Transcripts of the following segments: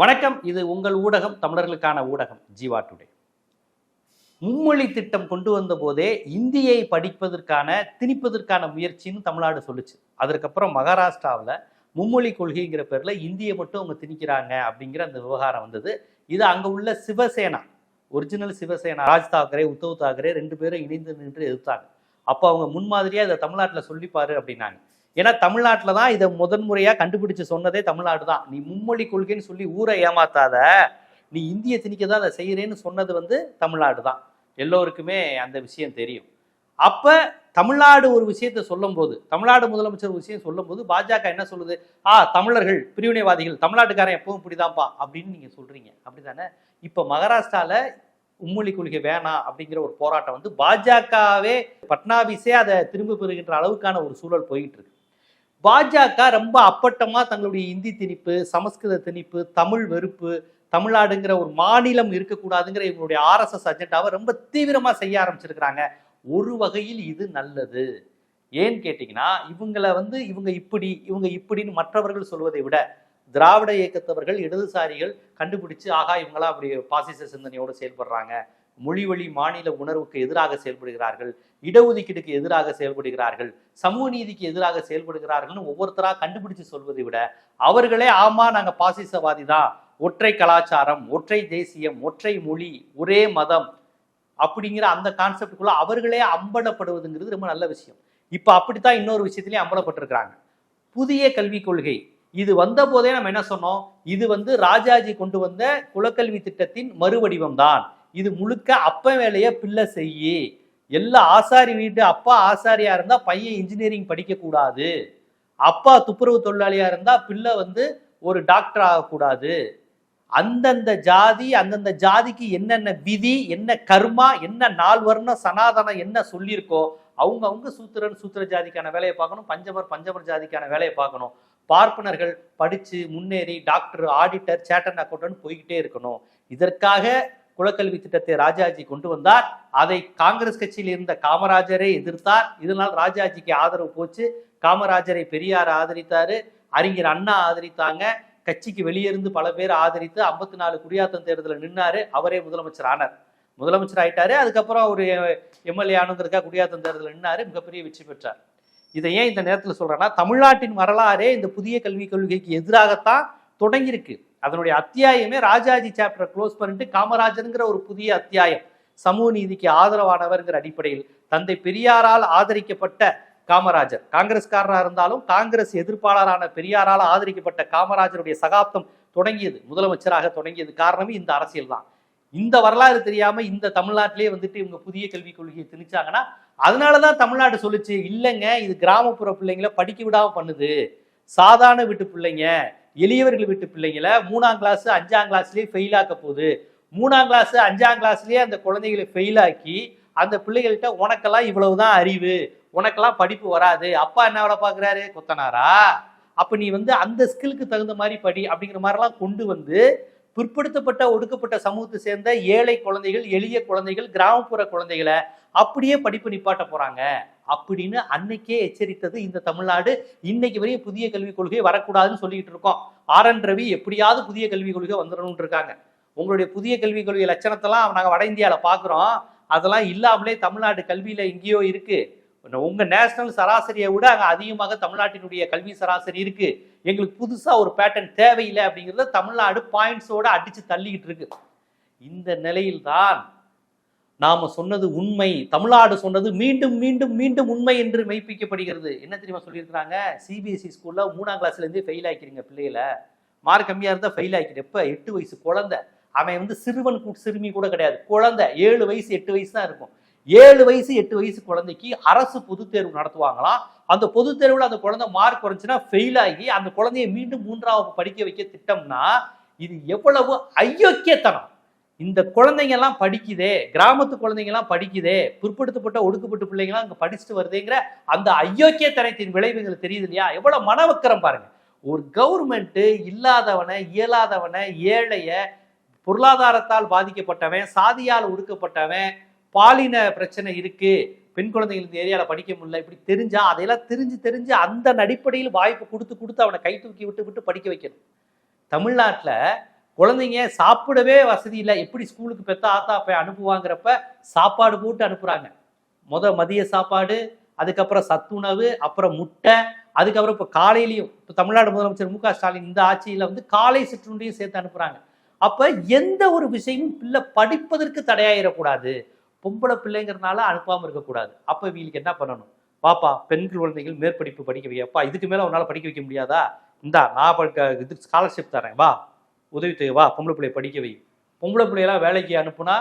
வணக்கம். இது உங்கள் ஊடகம் தமிழர்களுக்கான ஊடகம் ஜீவா டுடே. மும்மொழி திட்டம் கொண்டு வந்த போதே இந்தியை படிப்பதற்கான திணிப்பதற்கான முயற்சின்னு தமிழ்நாடு சொல்லுச்சு. அதற்கப்புறம் மகாராஷ்டிராவில் மும்மொழி கொள்கைங்கிற பேரில் இந்தியை மட்டும் அவங்க திணிக்கிறாங்க அப்படிங்கிற அந்த விவகாரம் வந்தது. இது அங்கே உள்ள சிவசேனா ஒரிஜினல் சிவசேனா ராஜ் தாக்கரே உத்தவ் தாக்கரே ரெண்டு பேரும் இணைந்து நின்று எதிர்த்தாங்க. அப்போ அவங்க முன்மாதிரியாக இதை தமிழ்நாட்டில் சொல்லிப்பாரு அப்படின்னாங்க. ஏன்னா தமிழ்நாட்டில் தான் இதை முதன்முறையாக கண்டுபிடிச்சு சொன்னதே தமிழ்நாடு தான். நீ மும்மொழி கொள்கைன்னு சொல்லி ஊரை ஏமாத்தாத நீ இந்திய திணிக்க தான் அதை செய்கிறேன்னு சொன்னது வந்து தமிழ்நாடு தான். எல்லோருக்குமே அந்த விஷயம் தெரியும். அப்போ தமிழ்நாடு ஒரு விஷயத்தை சொல்லும்போது தமிழ்நாடு முதலமைச்சர் ஒரு விஷயம் சொல்லும்போது பாஜக என்ன சொல்லுது? ஆ தமிழர்கள் பிரிவினைவாதிகள் தமிழ்நாட்டுக்காரன் எப்பவும் இப்படிதான்ப்பா அப்படின்னு நீங்கள் சொல்கிறீங்க அப்படி தானே இப்போ மகாராஷ்டிராவில் உம்மொழி கொள்கை வேணாம் அப்படிங்கிற ஒரு போராட்டம் வந்து பாஜகவே பட்னாவிஸே அதை திரும்ப பெறுகின்ற அளவுக்கான ஒரு சூழல் போயிட்டு இருக்கு. பாஜக ரொம்ப அப்பட்டமாக தங்களுடைய இந்தி திணிப்பு சமஸ்கிருத திணிப்பு தமிழ் வெறுப்பு தமிழ்நாடுங்கிற ஒரு மாநிலம் இருக்கக்கூடாதுங்கிற இவங்களுடைய ஆர்எஸ்எஸ் அஜெண்டாவை ரொம்ப தீவிரமாக செய்ய ஆரம்பிச்சிருக்கிறாங்க. ஒரு வகையில் இது நல்லது. ஏன்னு கேட்டிங்கன்னா இவங்களை வந்து இவங்க இப்படி இவங்க இப்படின்னு மற்றவர்கள் சொல்வதை விட திராவிட இயக்கத்தவர்கள் இடதுசாரிகள் கண்டுபிடிச்சு ஆகா இவங்களாம் அப்படி பாசிச சிந்தனையோடு செயல்படுறாங்க. மொழி வழி மாநில உணர்வுக்கு எதிராக செயல்படுகிறார்கள் இடஒதுக்கீடுக்கு எதிராக செயல்படுகிறார்கள் சமூக நீதிக்கு எதிராக செயல்படுகிறார்கள்னு ஒவ்வொருத்தராக கண்டுபிடிச்சு சொல்வதை விட அவர்களே ஆமா நாங்க பாசிசவாதி தான் ஒற்றை கலாச்சாரம் ஒற்றை தேசியம் ஒற்றை மொழி ஒரே மதம் அப்படிங்கிற அந்த கான்செப்டுக்குள்ள அவர்களே அம்பலப்படுவதுங்கிறது ரொம்ப நல்ல விஷயம். இப்போ அப்படித்தான் இன்னொரு விஷயத்திலையும் அம்பலப்பட்டிருக்கிறாங்க. புதிய கல்விக் கொள்கை. இது வந்த போதே நம்ம என்ன சொன்னோம்? இது வந்து ராஜாஜி கொண்டு வந்த குலக்கல்வி திட்டத்தின் மறுவடிவம் தான் இது முழுக்க அப்ப வேலையை பிள்ளை செய்யி. எல்லா ஆசாரி வீட்டு அப்பா ஆசாரியா இருந்தா பையன் இன்ஜினியரிங் படிக்க கூடாது அப்பா துப்புரவு தொழிலாளியா இருந்தா பிள்ளை வந்து ஒரு டாக்டர் ஆகக்கூடாது. அந்தந்த ஜாதி அந்தந்த ஜாதிக்கு என்னென்ன விதி என்ன கர்மா என்ன நாள் வர்ணம் சனாதனம் என்ன சொல்லியிருக்கோ அவங்க அவங்க சூத்திரன் சூத்திர ஜாதிக்கான வேலையை பார்க்கணும் பஞ்சமர் பஞ்சமர் ஜாதிக்கான வேலையை பார்க்கணும். பார்ப்பனர்கள் படிச்சு முன்னேறி டாக்டர் ஆடிட்டர் சேட்டன் அக்கௌண்ட்னு போய்கிட்டே இருக்கணும். இதற்காக குலக்கல்வி திட்டத்தை ராஜாஜி கொண்டு வந்தார். அதை காங்கிரஸ் கட்சியில் இருந்த காமராஜரை எதிர்த்தார். இதனால் ராஜாஜிக்கு ஆதரவு போச்சு. காமராஜரை பெரியார் ஆதரித்தாரு. அறிஞர் அண்ணா ஆதரித்தாங்க. கட்சிக்கு வெளியே இருந்து பல பேர் ஆதரித்து ஐம்பத்தி நாலு குடியாத்தம் தேர்தலில் நின்னாரு. அவரே முதலமைச்சர் ஆனார். முதலமைச்சர் ஆயிட்டாரு. அதுக்கப்புறம் அவர் எம்எல்ஏ ஆனுங்கிறதுக்காக குடியாத்தம் தேர்தலில் நின்னாரு. மிகப்பெரிய வெற்றி பெற்றார். இதை ஏன் இந்த நேரத்தில் சொல்றேன்னா தமிழ்நாட்டின் வரலாறே இந்த புதிய கல்விக் கொள்கைக்கு எதிராகத்தான் தொடங்கியிருக்கு. அதனுடைய அத்தியாயமே ராஜாஜி சாப்டரை க்ளோஸ் பண்ணிட்டு காமராஜருங்கிற ஒரு புதிய அத்தியாயம். சமூக நீதிக்கு ஆதரவானவர்ங்கிற அடிப்படையில் தந்தை பெரியாரால் ஆதரிக்கப்பட்ட காமராஜர். காங்கிரஸ்காரராக இருந்தாலும் காங்கிரஸ் எதிர்ப்பாளரான பெரியாரால் ஆதரிக்கப்பட்ட காமராஜருடைய சகாப்தம் தொடங்கியது. முதலமைச்சராக தொடங்கியது காரணமே இந்த அரசியல் தான். இந்த வரலாறு தெரியாம இந்த தமிழ்நாட்டிலே வந்துட்டு இவங்க புதிய கல்விக் கொள்கையை திணிச்சாங்கன்னா அதனாலதான் தமிழ்நாடு சொல்லிச்சு இல்லைங்க இது கிராமப்புற பிள்ளைங்களை படிக்க விடாம பண்ணுது. சாதாரண வீட்டு பிள்ளைங்க எளியவர்கள் வீட்டு பிள்ளைங்களை மூணாம் கிளாஸ் அஞ்சாம் கிளாஸ்லேயே ஃபெயில் ஆக்க போகுது. மூணாம் கிளாஸ் அஞ்சாம் கிளாஸ்லேயே அந்த குழந்தைகளை ஃபெயில் ஆக்கி அந்த பிள்ளைகள்கிட்ட உனக்கெல்லாம் இவ்வளவுதான் அறிவு உனக்கெல்லாம் படிப்பு வராது. அப்பா என்ன வேலை பார்க்குறாரு? கொத்தனாரா? அப்போ நீ வந்து அந்த ஸ்கில்க்கு தகுந்த மாதிரி படி அப்படிங்கிற மாதிரிலாம் கொண்டு வந்து பிற்படுத்தப்பட்ட ஒடுக்கப்பட்ட சமூகத்தை சேர்ந்த ஏழை குழந்தைகள் எளிய குழந்தைகள் கிராமப்புற குழந்தைகளை அப்படியே படிப்பு நிப்பாட்ட போறாங்க. அப்படின்னு அன்னைக்கே எச்சரித்தது இந்த தமிழ்நாடு. இன்னைக்கு வரையும் புதிய கல்விக் கொள்கை வரக்கூடாதுன்னு சொல்லிட்டு இருக்கோம். ஆர். என். ரவி எப்படியாவது புதிய கல்விக் கொள்கை வந்துடணும்னு இருக்காங்க. உங்களுடைய புதிய கல்விக் கொள்கை லட்சணத்தெல்லாம் நாங்கள் வட இந்தியாவில் பார்க்குறோம் அதெல்லாம் இல்லாமலே தமிழ்நாடு கல்வியில எங்கேயோ இருக்குது உங்கள் நேஷனல் சராசரியை விட அங்கே அதிகமாக தமிழ்நாட்டினுடைய கல்வி சராசரி இருக்குது எங்களுக்கு புதுசாக ஒரு பேட்டர்ன் தேவையில்லை அப்படிங்கிறத தமிழ்நாடு பாயிண்ட்ஸோடு அடித்து தள்ளிக்கிட்டு இருக்கு. இந்த நிலையில்தான் நாம் சொன்னது உண்மை தமிழ்நாடு சொன்னது மீண்டும் மீண்டும் மீண்டும் உண்மை என்று மெய்ப்பிக்கப்படுகிறது. என்ன தெரியுமா சொல்லியிருக்கிறாங்க? சிபிஎஸ்சி ஸ்கூலில் மூணாம் கிளாஸ்லேருந்தே ஃபெயில் ஆக்கிடுங்க பிள்ளைகளை. மார்க் கம்மியாக இருந்தால் ஃபெயில் ஆக்கிடு எப்போ? எட்டு வயசு குழந்தை. அவன் வந்து சிறுவன் சிறுமி கூட கிடையாது. குழந்தை ஏழு வயசு எட்டு வயசு தான் இருக்கும். ஏழு வயசு எட்டு வயசு குழந்தைக்கு அரசு பொது தேர்வு நடத்துவாங்களாம் அந்த பொது தேர்வில் அந்த குழந்தை மார்க் குறைஞ்சுன்னா ஃபெயில் ஆகி அந்த குழந்தைய மீண்டும் மூன்றாவது படிக்க வைக்க திட்டம்னா இது எவ்வளவு அயோக்கியத்தனம். இந்த குழந்தைங்க எல்லாம் படிக்குதே கிராமத்து குழந்தைங்க எல்லாம் படிக்குதே பிற்படுத்தப்பட்ட ஒடுக்கப்பட்ட பிள்ளைங்களாம் இங்கே படிச்சுட்டு வருதுங்கிற அந்த ஐயோக்கியத்தனத்தின் விளைவுகள் தெரியுது இல்லையா? எவ்வளோ மனவக்கரம் பாருங்க. ஒரு கவர்மெண்ட்டு இல்லாதவனை இயலாதவனை ஏழைய பொருளாதாரத்தால் பாதிக்கப்பட்டவன் சாதியால் ஒடுக்கப்பட்டவன் பாலின பிரச்சனை இருக்கு. பெண் குழந்தைகள் இந்த ஏரியால படிக்க முடியல. இப்படி தெரிஞ்சா அதையெல்லாம் தெரிஞ்சு தெரிஞ்சு அந்த அடிப்படையில் வாய்ப்பு கொடுத்து கொடுத்து அவனை கை தூக்கி விட்டு விட்டு படிக்க வைக்கணும். தமிழ்நாட்டில் குழந்தைங்க சாப்பிடவே வசதி இல்லை. எப்படி ஸ்கூலுக்கு பெத்த ஆத்தா போய் அனுப்புவாங்கிறப்ப சாப்பாடு போட்டு அனுப்புறாங்க. முத மதிய சாப்பாடு அதுக்கப்புறம் சத்துணவு அப்புறம் முட்டை அதுக்கப்புறம் இப்போ காலையிலையும் இப்போ தமிழ்நாடு முதலமைச்சர் மு க ஸ்டாலின் இந்த ஆட்சியில் வந்து காலை சிற்றுண்டியும் சேர்த்து அனுப்புறாங்க. அப்போ எந்த ஒரு விஷயமும் பிள்ளை படிப்பதற்கு தடையாயிடக்கூடாது. பொம்பளை பிள்ளைங்கிறதுனால அனுப்பாமல் இருக்கக்கூடாது. அப்போ இவங்களுக்கு என்ன பண்ணணும்? பாப்பா பெண் குழந்தைகள் மேற்படிப்பு படிக்க வைப்பா இதுக்கு மேலே உன்னால் படிக்க வைக்க முடியாதா? இந்தா நான் படிக்க இது ஸ்காலர்ஷிப் தரேன். வா உதவித்தொகை வா பொம்பளை பிள்ளைய படிக்க வை. பொம்பளை பிள்ளையெல்லாம் வேலைக்கு அனுப்புனா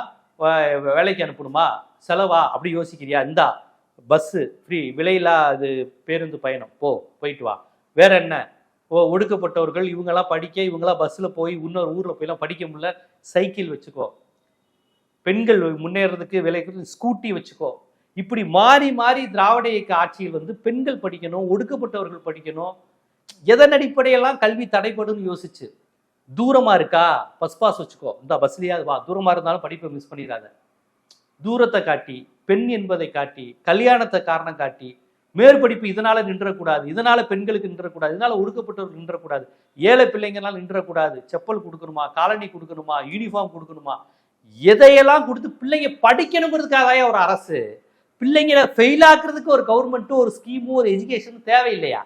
வேலைக்கு அனுப்பணுமா? செலவா? அப்படி யோசிக்கிறியா? இந்தா பஸ்ஸு ஃப்ரீ விலையில்லா அது பேருந்து பயணம். போ போயிட்டு வா. வேற என்ன? ஓ ஒடுக்கப்பட்டவர்கள் இவங்கெல்லாம் படிக்க இவங்கெல்லாம் பஸ்ஸில் போய் இன்னொரு ஊரில் போயெல்லாம் படிக்க முடியல. சைக்கிள் வச்சுக்கோ. பெண்கள் முன்னேறதுக்கு விலை ஸ்கூட்டி வச்சுக்கோ. இப்படி மாறி மாறி திராவிட இயக்க ஆட்சியில் வந்து பெண்கள் படிக்கணும் ஒடுக்கப்பட்டவர்கள் படிக்கணும். எதன் அடிப்படையெல்லாம் கல்வி தடைப்படும் யோசிச்சு. தூரமாக இருக்கா? பஸ் பாஸ் வச்சுக்கோ. இந்த பஸ்லயாவது வா. தூரமாக இருந்தாலும் படிப்பை மிஸ் பண்ணிடாத. தூரத்தை காட்டி பெண் என்பதை காட்டி கல்யாணத்தை காரணம் காட்டி மேற்படிப்பு இதனால நின்றக்கூடாது இதனால பெண்களுக்கு நின்றக்கூடாது இதனால ஒடுக்கப்பட்டவர்கள் நின்றக்கூடாது ஏழை பிள்ளைங்கனால நின்றக்கூடாது செப்பல் கொடுக்கணுமா காலனி கொடுக்கணுமா யூனிஃபார்ம் கொடுக்கணுமா எதையெல்லாம் கொடுத்து பிள்ளைங்க படிக்கணுங்கிறதுக்காக ஒரு அரசு பிள்ளைங்களை ஃபெயில் ஆக்குறதுக்கு ஒரு கவர்மெண்ட்டும் ஒரு ஸ்கீமும் ஒரு எஜுகேஷனும் தேவையில்லையா?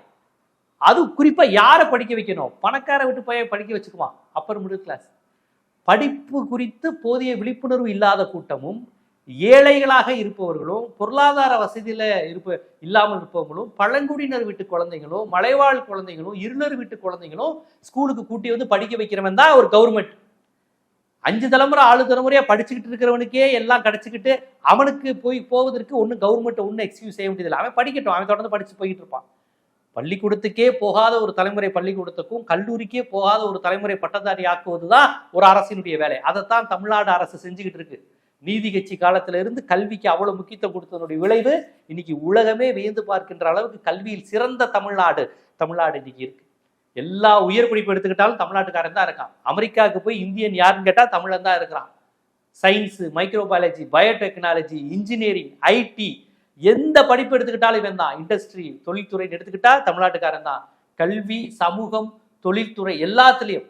அது குறிப்பாக யாரை படிக்க வைக்கணும்? பணக்கார விட்டு போய் படிக்க வச்சுக்குவான் அப்பர் மிடில் கிளாஸ் படிப்பு குறித்து போதிய விழிப்புணர்வு இல்லாத கூட்டமும் ஏழைகளாக இருப்பவர்களும் பொருளாதார வசதியில் இருப்ப இல்லாமல் இருப்பவங்களும் பழங்குடியினர் வீட்டு குழந்தைங்களும் மலைவாழ் குழந்தைகளும் இருளர் வீட்டு குழந்தைங்களும் ஸ்கூலுக்கு கூட்டி வந்து படிக்க வைக்கிறவன் தான் ஒரு கவர்மெண்ட் அஞ்சு தலைமுறை ஆளு தலைமுறையாக படிச்சுக்கிட்டு இருக்கிறவனுக்கே எல்லாம் கிடச்சிக்கிட்டு அவனுக்கு போய் போவதற்கு ஒன்றும் கவர்மெண்ட்டை ஒன்றும் எக்ஸ்கியூஸ் செய்ய முடியல அவன் படிக்கட்டும். அவன் தொடர்ந்து படித்து போயிட்டு இருப்பான். பள்ளிக்கூடத்துக்கே போகாத ஒரு தலைமுறை பள்ளிக்கூடத்துக்கும் கல்லூரிக்கே போகாத ஒரு தலைமுறை பட்டதாரி ஆக்குவது தான் ஒரு அரசினுடைய வேலை. அதைத்தான் தமிழ்நாடு அரசு செஞ்சுக்கிட்டு இருக்கு. நீதி கட்சி காலத்திலிருந்து கல்விக்கு அவ்வளவு முக்கியத்துவம் கொடுத்ததனுடைய விளைவு இன்னைக்கு உலகமே வியந்து பார்க்கின்ற அளவுக்கு கல்வியில் சிறந்த தமிழ்நாடு தமிழ்நாடு இன்னைக்கு இருக்கு. எல்லா உயர் படிப்பு எடுத்துக்கிட்டாலும் தமிழ்நாட்டுக்காரன் தான் இருக்கான். அமெரிக்காவுக்கு போய் இந்தியன் யாருன்னு கேட்டால் தமிழன் தான் இருக்கிறான். Science microbiology biotechnology engineering IT எந்த படிப்பு எடுத்துக்கிட்டாலும் இவன் தான். இண்டஸ்ட்ரி தொழில்துறைன்னு எடுத்துக்கிட்டா தமிழ்நாட்டுக்காரன் தான். கல்வி சமூகம் தொழில்துறை எல்லாத்துலேயும்.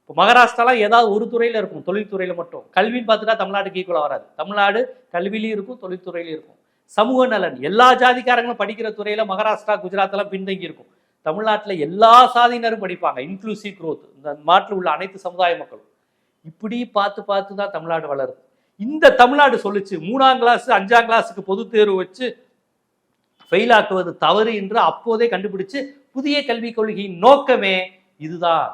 இப்போ மகாராஷ்டிராலாம் ஏதாவது ஒரு துறையில் இருக்கும் தொழில்துறையில் மட்டும். கல்வின்னு பார்த்துட்டா தமிழ்நாட்டுக்கு ஈக்குவலாக வராது தமிழ்நாடு கல்விலையும் இருக்கும் தொழில்துறையிலையும் இருக்கும். சமூக நலன் எல்லா ஜாதிக்காரங்களும் படிக்கிற துறையில் மகாராஷ்டிரா குஜராத் பின்தங்கி இருக்கும் தமிழ்நாட்டில் எல்லா சாதியினரும் படிப்பாங்க இன்க்ளூசிவ் க்ரோத் இந்த நாட்டில் உள்ள அனைத்து சமுதாய மக்களும். இப்படி பார்த்து பார்த்து தான் தமிழ்நாடு வளருது. இந்த தமிழ்நாடு சொல்லுச்சு மூணாம் கிளாஸ் அஞ்சாம் கிளாஸுக்கு பொதுத் தேர்வு வச்சு ஃபெயில் ஆக்குவது தவறு என்று அப்போதே கண்டுபிடிச்சு புதிய கல்விக் கொள்கையின் நோக்கமே இதுதான்.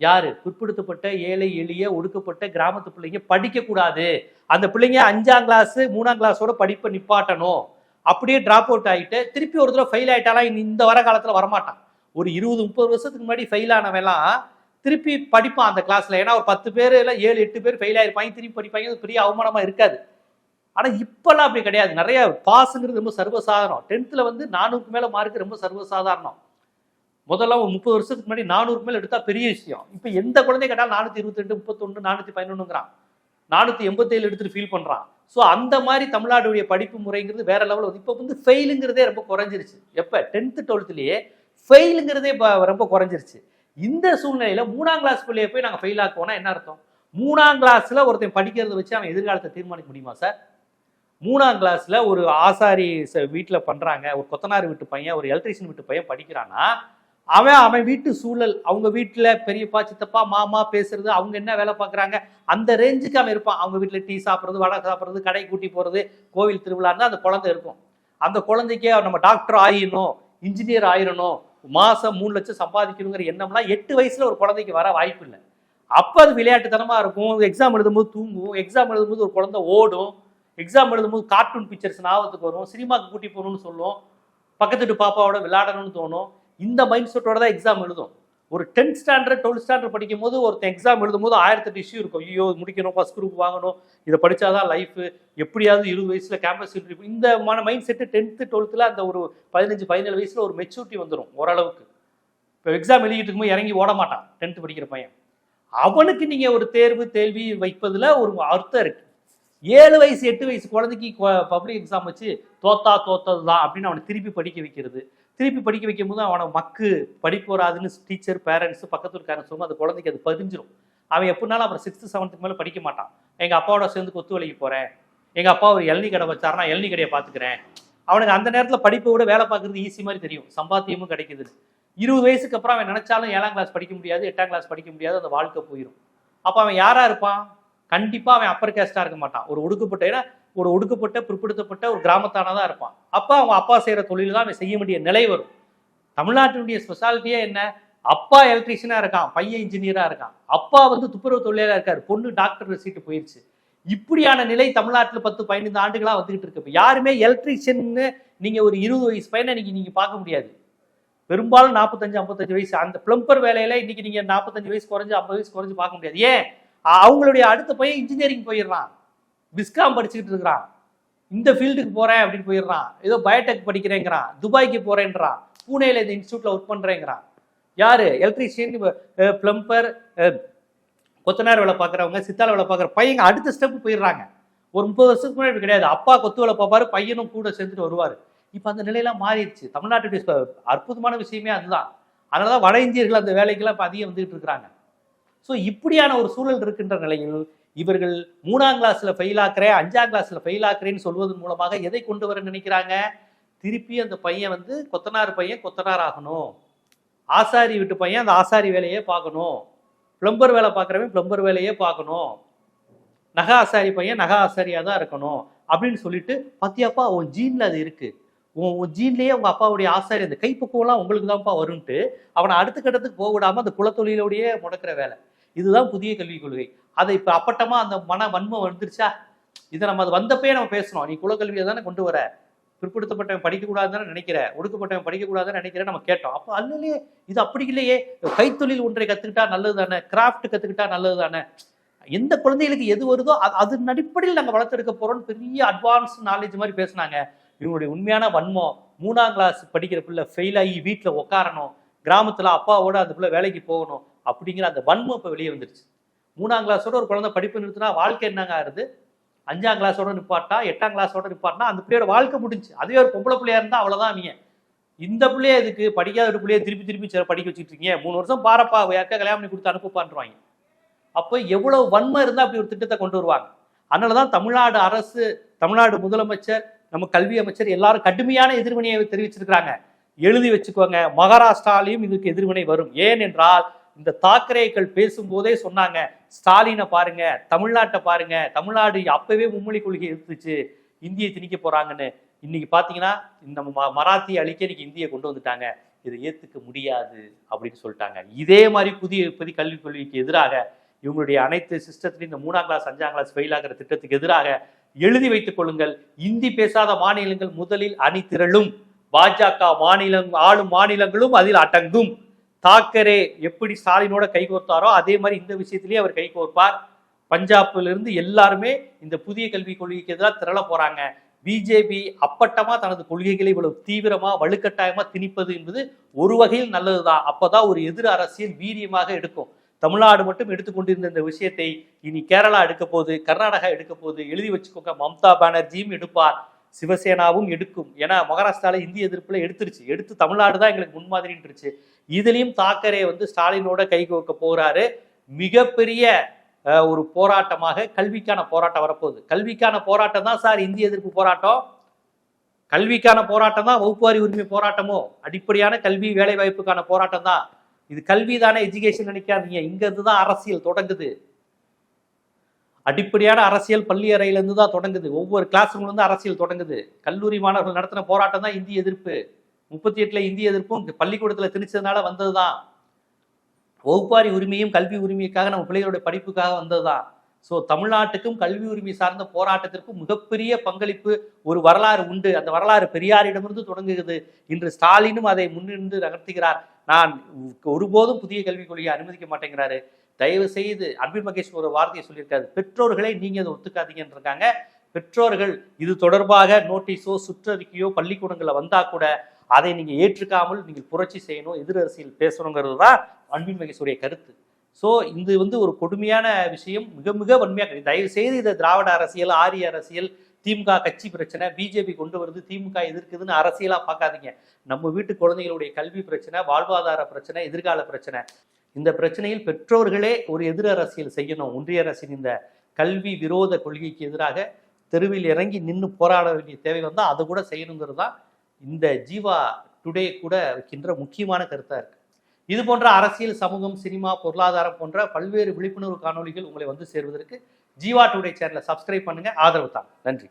யாரு? பிற்படுத்தப்பட்ட ஏழை எளிய ஒடுக்கப்பட்ட கிராமத்து பிள்ளைங்க படிக்க கூடாது. அந்த பிள்ளைங்க அஞ்சாம் கிளாஸ் மூணாம் கிளாஸோட படிப்பை நிப்பாட்டணும். அப்படியே டிராப் அவுட் ஆகிட்டு திருப்பி ஒரு தடவை ஃபெயில் ஆகிட்டாலாம் இனி இந்த வர காலத்தில் வரமாட்டான் ஒரு இருபது முப்பது வருஷத்துக்கு முன்னாடி ஃபெயில் ஆனவெல்லாம் திருப்பி படிப்பான் அந்த கிளாஸில் ஏன்னா ஒரு பத்து பேர் இல்லை ஏழு எட்டு பேர் ஃபெயில் ஆயிருப்பாங்க திருப்பி படிப்பாங்க. அது பெரிய அவமானமாக இருக்காது. ஆனால் இப்போல்லாம் அப்படி கிடையாது. நிறைய பாஸுங்கிறது ரொம்ப சர்வசாதாரணம். டென்த்தில் வந்து நானூறுக்கு மேலே மார்க் ரொம்ப சர்வசாதாரணம். முதல்ல ஒரு முப்பது வருஷத்துக்கு முன்னாடி நானூறுக்கு மேலே எடுத்தால் பெரிய விஷயம். இப்போ எந்த குழந்தை கேட்டாலும் நானூற்றி இருபத்தி ரெண்டு முப்பத்தொன்று நானூற்றி பதினொன்றுங்கிறான் நானூற்றி எண்பத்தேழு எடுத்துட்டு ஃபீல் பண்ணுறான் ஸோ அந்த மாதிரி தமிழ்நாடுடைய படிப்பு முறைங்கிறது வேற லெவலில் வந்து இப்போ வந்து ஃபெயிலுங்கிறதே ரொம்ப குறைஞ்சிருச்சு. எப்போ? டென்த்து டுவெல்த்துலேயே ஃபெயிலுங்கிறதே இப்போ ரொம்ப குறைஞ்சிருச்சு. இந்த சூழ்நிலையில் மூணாம் கிளாஸ் பிள்ளையை போய் நாங்கள் ஃபெயில் ஆக்குவோம்னா என்ன அர்த்தம்? மூணாம் கிளாஸில் ஒருத்தன் படிக்கிறத வச்சு அவன் எதிர்காலத்தை தீர்மானிக்க முடியுமா சார் மூணாம் கிளாஸில் ஒரு ஆசாரி ச- பண்ணுறாங்க ஒரு கொத்தனார் வீட்டு பையன் ஒரு எலக்ட்ரீஷியன் வீட்டு பையன் படிக்கிறான்னா அவன் அவன் வீட்டு சூழல் அவங்க வீட்டில் பெரியப்பா சித்தப்பா மாமா பேசுறது அவங்க என்ன வேலை பார்க்குறாங்க அந்த ரேஞ்சுக்கு அவன் இருப்பான். அவங்க வீட்டில் டீ சாப்பிட்றது வடை சாப்பிட்றது கடை கூட்டி போகிறது கோவில் திருவிழான்னு அந்த குழந்தை இருக்கும். அந்த குழந்தைக்கே நம்ம டாக்டர் ஆயிடணும் இன்ஜினியர் ஆயிரணும். மாதம் மூணு லட்சம் சம்பாதிக்கணுங்கிற எண்ணம்லாம் எட்டு வயசில் ஒரு குழந்தைக்கு வர வாய்ப்பு இல்லை. அப்போ அது விளையாட்டுத்தனமாக இருக்கும். எக்ஸாம் எழுதும்போது தூங்கும். எக்ஸாம் எழுதும்போது ஒரு குழந்தை ஓடும். எக்ஸாம் எழுதும்போது கார்ட்டூன் பிக்சர்ஸ் ஞாபகத்துக்கு வரும். சினிமாவுக்கு கூட்டி போகணும்னு சொல்லும். பக்கத்து வீட்டு பாப்பாவோட விளையாடணும்னு தோணும். இந்த மைண்ட் செட்டோட தான் எக்ஸாம் எழுதும். ஒரு டென்த் ஸ்டாண்டர்ட் டுவெல்த் ஸ்டாண்டர்ட் படிக்கும் போது ஒருத்தன் எக்ஸாம் எழுதும்போது ஆயிரத்தெட்டு இஷ்யூ இருக்கும். ஐயோ முடிக்கணும் ஃபஸ்ட் குரூப் வாங்கணும் இதை படித்தாதான் லைஃப் எப்படியாவது இருபது வயசில் கேம்பஸ் இன்டர்வியூ இந்த மைண்ட் செட்டு டென்த்து டுவெல்த்தில் அந்த ஒரு பதினஞ்சு பதினேழு வயசில் ஒரு மெச்சூரிட்டி வந்துடும் ஓரளவுக்கு. இப்போ எக்ஸாம் எழுதிட்டு இருக்கும்போது இறங்கி ஓட மாட்டான் டென்த்து படிக்கிற பையன். அவனுக்கு நீங்கள் ஒரு தேர்வு தேல்வி வைப்பதில் ஒரு அர்த்தம் இருக்குது ஏழு வயசு எட்டு வயசு குழந்தைக்கு பப்ளிக் எக்ஸாம் வச்சு தோத்தா தோத்தது தான் அப்படின்னு அவனை திருப்பி படிக்க வைக்கிறது. திருப்பி படிக்க வைக்கும் போது அவனை மக்கு படிப்பு வராதுன்னு டீச்சர் பேரண்ட்ஸ் பக்கத்து இருக்காருன்னு சொல்லும்போது அந்த குழந்தைக்கு அது பதிஞ்சிடும் அவன் எப்படினாலும் அப்புறம் சிக்ஸ்த்து செவன்த்துக்கு மேலே படிக்க மாட்டான். எங்கள் அப்பாவோட சேர்ந்து கொத்து வேலைக்கு போகிறேன் எங்கள் அப்பா ஒரு இளநீ கடை வச்சாருன்னா இளநீ கடையை பார்த்துக்கிறேன். அவனுக்கு அந்த நேரத்தில் படிப்பை விட வேலை பார்க்குறது ஈஸி மாதிரி தெரியும். சம்பாத்தியமும் கிடைக்குது இருபது வயசுக்கு அப்புறம் அவன் நினச்சாலும் ஏழாம் கிளாஸ் படிக்க முடியாது எட்டாம் கிளாஸ் படிக்க முடியாது அந்த வாழ்க்கை போயிடும் அப்போ அவன் யாராக இருப்பான்? கண்டிப்பாக அவன் அப்பர் கேஸ்டாக இருக்க மாட்டான். ஒரு ஒடுக்கப்பட்ட ஏன்னா ஒரு ஒடுக்கப்பட்ட பிற்படுத்தப்பட்ட ஒரு கிராமத்தானதான் இருப்பான். அப்போ அவங்க அப்பா செய்கிற தொழில் தான் அவன் செய்ய வேண்டிய நிலை வரும். தமிழ்நாட்டினுடைய ஸ்பெஷாலிட்டியே என்ன? அப்பா எலக்ட்ரீஷியனாக இருக்கான் பையன் இன்ஜினியராக இருக்கான். அப்பா வந்து துப்புரவு தொழிலாக இருக்கார் பொண்ணு டாக்டர் சீட்டு போயிடுச்சு இப்படியான நிலை தமிழ்நாட்டில் பத்து பதினைந்து ஆண்டுகளாக வந்துகிட்டு இருக்கு. இப்போ யாருமே எலக்ட்ரீஷியன்னு நீங்கள் ஒரு இருபது வயசு பையனை இன்னைக்கு நீங்கள் பார்க்க முடியாது. பெரும்பாலும் நாற்பத்தஞ்சு ஐம்பத்தஞ்சு வயசு அந்த பிளம்பர் வேலையில இன்னைக்கு நீங்கள் நாற்பத்தஞ்சு வயசு குறைஞ்சு ஐம்பது வயசு குறைஞ்சு பார்க்க முடியாது. ஏன்? அவங்களுடைய அடுத்த பையன் இன்ஜினியரிங் போயிடுறான். பிஸ்காம் படிச்சுக்கிட்டு இருக்கிறான். இந்த ஃபீல்டுக்கு போகிறேன் அப்படின்னு போயிடுறான். ஏதோ பயோடெக் படிக்கிறேங்கிறான். துபாய்க்கு போகிறேன்றான் பூனேல இந்த இன்ஸ்டியூட்டில் ஒர்க் பண்ணுறேங்கிறான் யார்? எலக்ட்ரீஷியன் பிளம்பர் கொத்தனார் வேலை பார்க்குறவங்க சித்தால வேலை பார்க்குற பையங்க அடுத்த ஸ்டெப் போயிடுறாங்க. ஒரு முப்பது வருஷத்துக்கு முன்னாடி கிடையாது. அப்பா கொத்து வேலை பார்ப்பாரு பையனும் கூட சேர்ந்துட்டு வருவார். இப்போ அந்த நிலையெல்லாம் மாறிடுச்சு. தமிழ்நாட்டுடைய அற்புதமான விஷயமே அதுதான். அதனால தான் வட இந்தியர்கள் அந்த வேலைக்கெல்லாம் இப்போ அதிகம் வந்துகிட்டு இருக்கிறாங்க. ஸோ இப்படியான ஒரு சூழல் இருக்கின்ற நிலையில் இவர்கள் மூணாம் கிளாஸ்ல ஃபெயில் ஆக்குறேன் அஞ்சாம் கிளாஸ்ல ஃபெயில் ஆக்குறேன்னு சொல்வதன் மூலமாக எதை கொண்டு வர நினைக்கிறாங்க? திருப்பி அந்த பையன் வந்து கொத்தனார் பையன் கொத்தனார் ஆகணும். ஆசாரி வீட்டு பையன் அந்த ஆசாரி வேலையே பார்க்கணும். பிளம்பர் வேலை பார்க்குறவன் பிளம்பர் வேலையே பார்க்கணும். நக ஆசாரி பையன் நக ஆசாரியாக தான் இருக்கணும் அப்படின்னு சொல்லிட்டு பாத்தியாப்பா உன் ஜீனில் அது இருக்குது உன் உன் ஜீன்லேயே உங்கள் அப்பாவுடைய ஆசாரி அந்த கைப்பக்குவம்லாம் உங்களுக்கு தான்ப்பா வருன்ட்டு அவனை அடுத்த கட்டத்துக்கு போக விடாம அந்த குலத்தொழிலோடையே முடக்கிற வேலை. இதுதான் புதிய கல்விக் கொள்கை. அதை இப்போ அப்பட்டமாக அந்த மன வன்மம் வந்துருச்சா? இதை நம்ம அது வந்தப்பே நம்ம பேசணும். நீ குலக்கல்வியை தானே கொண்டு வர. பிற்படுத்தப்பட்டவன் படிக்கக்கூடாதுன்னு நினைக்கிற ஒடுக்கப்பட்டவன் படிக்கக்கூடாதுன்னு நினைக்கிற நம்ம கேட்டோம். அப்போ அல்லையே இது அப்படி இல்லையே. கைத்தொழில் ஒன்றை கற்றுக்கிட்டா நல்லது தானே? கிராஃப்ட் கற்றுக்கிட்டா நல்லது தானே? எந்த குழந்தைகளுக்கு எது வருதோ அது அதன் அடிப்படையில் நாங்கள் வளர்த்தெடுக்க போகிறோம்னு பெரிய அட்வான்ஸ் நாலேஜ் மாதிரி பேசுனாங்க. இவங்களுடைய உண்மையான வன்மம் மூணாம் கிளாஸ் படிக்கிற பிள்ளை ஃபெயில் ஆகி வீட்டில் உட்காரணும் கிராமத்தில் அப்பாவோட அந்த பிள்ளை வேலைக்கு போகணும் அப்படிங்கிற அந்த வன்மம் இப்போ வெளியே வந்துருச்சு. மூணாம் கிளாஸோட ஒரு குழந்தை படிப்பு நிறுத்தினா வாழ்க்கை என்னங்க ஆகுது அஞ்சாம் கிளாஸோட நிப்பாட்டா எட்டாம் கிளாஸோட நிப்பாட்டினா அந்த பிள்ளையோட வாழ்க்கை முடிஞ்சு. அதே ஒரு பொம்பளை பிள்ளையா இருந்தா அவ்வளவுதான் அவங்க இந்த பிள்ளைய இதுக்கு படிக்காத ஒரு பிள்ளைய திருப்பி திருப்பி படிக்க வச்சுட்டு இருக்கீங்க. மூணு வருஷம் பாரப்பா யாருக்கா கல்யாணம் பண்ணி கொடுத்து அனுப்புப்பான்றாங்க அப்போ எவ்வளவு வன்மை இருந்தா அப்படி ஒரு திட்டத்தை கொண்டு வருவாங்க. அதனாலதான் தமிழ்நாடு அரசு தமிழ்நாடு முதலமைச்சர் நம்ம கல்வி அமைச்சர் எல்லாரும் கடுமையான எதிர்வினையை தெரிவிச்சிருக்கிறாங்க. எழுதி வச்சுக்கோங்க. மகாராஷ்டிராலையும் இதுக்கு எதிர்வினை வரும். ஏன் என்றால் இந்த தாக்கரேக்கள் பேசும்போதே சொன்னாங்க ஸ்டாலினை பாருங்க தமிழ்நாட்டை பாருங்க தமிழ்நாடு அப்பவே மும்மொழி கொள்கை இருந்துச்சு இந்தியை திணிக்க போறாங்கன்னு. இன்னைக்கு பாத்தீங்கன்னா இந்த ம- மராத்தி அழிக்க இன்னைக்கு இந்தியை கொண்டு வந்துட்டாங்க. இதை ஏத்துக்க முடியாது அப்படின்னு சொல்லிட்டாங்க. இதே மாதிரி புதிய புதிய கல்விக் கொள்கைக்கு எதிராக இவங்களுடைய அனைத்து சிஸ்டத்திலையும் இந்த மூணாம் கிளாஸ் அஞ்சாம் கிளாஸ் ஃபெயில் ஆகிற திட்டத்துக்கு எதிராக எழுதி வைத்துக் கொள்ளுங்கள். இந்தி பேசாத மாநிலங்கள் முதலில் அணி திரளும் பாஜக மாநிலம் ஆளும் மாநிலங்களும் அதில் அடங்கும். தாக்கரே எப்படி ஸ்டாலினோட கைகோர்த்தாரோ அதே மாதிரி இந்த விஷயத்திலேயே அவர் கைகோர்ப்பார் பஞ்சாப்லேருந்து எல்லாருமே இந்த புதிய கல்விக் கொள்கைக்கு எதிராக திரள போகிறாங்க பிஜேபி அப்பட்டமாக தனது கொள்கைகளை இவ்வளவு தீவிரமாக வலுக்கட்டாயமாக திணிப்பது என்பது ஒரு வகையில் நல்லதுதான். அப்போதான் ஒரு எதிர் அரசியல் வீரியமாக எடுக்கும். தமிழ்நாடு மட்டும் எடுத்துக்கொண்டிருந்த இந்த விஷயத்தை இனி கேரளா எடுக்க போகுது கர்நாடகா எடுக்க போகுது. எழுதி வச்சுக்கோங்க மம்தா பானர்ஜியும் எடுப்பார். சிவசேனாவும் எடுக்கும். ஏன்னா மகாராஷ்டிரால இந்திய எதிர்ப்புல எடுத்துருச்சு. எடுத்து தமிழ்நாடு தான் எங்களுக்கு முன்மாதிரின்றுச்சு. இதுலயும் தாக்கரே வந்து ஸ்டாலினோட கை கோர்க்க போறாரு. மிகப்பெரிய ஒரு போராட்டமாக கல்விக்கான போராட்டம் வரப்போகுது. கல்விக்கான போராட்டம் தான் சார் இந்திய எதிர்ப்பு போராட்டம்? கல்விக்கான போராட்டம் தான் வகுப்புவாரி உரிமை போராட்டமோ? அடிப்படையான கல்வி வேலை வாய்ப்புக்கான போராட்டம் தான். இது கல்வி தானே எஜுகேஷன் நினைக்காதீங்க. இங்க இருந்து தான் அரசியல் தொடங்குது. அடிப்படையான அரசியல் பள்ளி அறையிலேருந்து தான் தொடங்குது. ஒவ்வொரு கிளாஸ் ரூம்லேருந்து அரசியல் தொடங்குது. கல்லூரி மாணவர்கள் நடத்தின போராட்டம் தான் இந்திய எதிர்ப்பு. முப்பத்தி எட்டில் இந்திய எதிர்ப்பும் பள்ளிக்கூடத்தில் திணிச்சதுனால வந்தது தான் வகுப்பாரி உரிமையும் கல்வி உரிமைக்காக நம்ம பிள்ளைகளுடைய படிப்புக்காக வந்தது தான் ஸோ தமிழ்நாட்டுக்கும் கல்வி உரிமை சார்ந்த போராட்டத்திற்கும் மிகப்பெரிய பங்களிப்பு ஒரு வரலாறு உண்டு. அந்த வரலாறு பெரியாரிடமிருந்து தொடங்குகிறது. இன்று ஸ்டாலினும் அதை முன்னின்று நகர்த்துகிறார். நான் ஒருபோதும் புதிய கல்விக் கொள்கையை அனுமதிக்க மாட்டேங்கிறாரு. தயவு செய்து அன்பில் மகேஷ் ஒரு வார்த்தையை சொல்லியிருக்காரு. பெற்றோர்களை நீங்க அதை ஒத்துக்காதீங்கன்னு இருக்காங்க. பெற்றோர்கள் இது தொடர்பாக நோட்டீஸோ சுற்றறிக்கையோ பள்ளிக்கூடங்களில் வந்தா கூட அதை நீங்க ஏற்றுக்காமல் நீங்கள் புரட்சி செய்யணும் எதிர் அரசியல் பேசணுங்கிறது தான் அன்பின் மகேஷுடைய கருத்து. ஸோ இது வந்து ஒரு கொடுமையான விஷயம். மிக மிக வன்மையாக தயவு செய்து இதை திராவிட அரசியல் ஆரிய அரசியல் திமுக கட்சி பிரச்சனை பிஜேபி கொண்டு வருது திமுக எதிர்க்குதுன்னு அரசியலாக பார்க்காதீங்க. நம்ம வீட்டு குழந்தைகளுடைய கல்வி பிரச்சனை வாழ்வாதார பிரச்சனை எதிர்கால பிரச்சனை. இந்த பிரச்சனையில் பெற்றோர்களே ஒரு எதிர் அரசியல் செய்யணும். ஒன்றிய அரசின் இந்த கல்வி விரோத கொள்கைக்கு எதிராக தெருவில் இறங்கி நின்று போராட வேண்டிய தேவை வந்தால் அதை கூட செய்யணுங்கிறது தான் இந்த ஜீவா டுடே கூட வைக்கின்ற முக்கியமான கருத்தாக இருக்கு. இது போன்ற அரசியல் சமூகம் சினிமா பொருளாதாரம் போன்ற பல்வேறு விழிப்புணர்வு காணொளிகள் உங்களை வந்து சேர்வதற்கு ஜீவா டுடே சேனலை சப்ஸ்கிரைப் பண்ணுங்க. ஆதரவு தாங்க. நன்றி.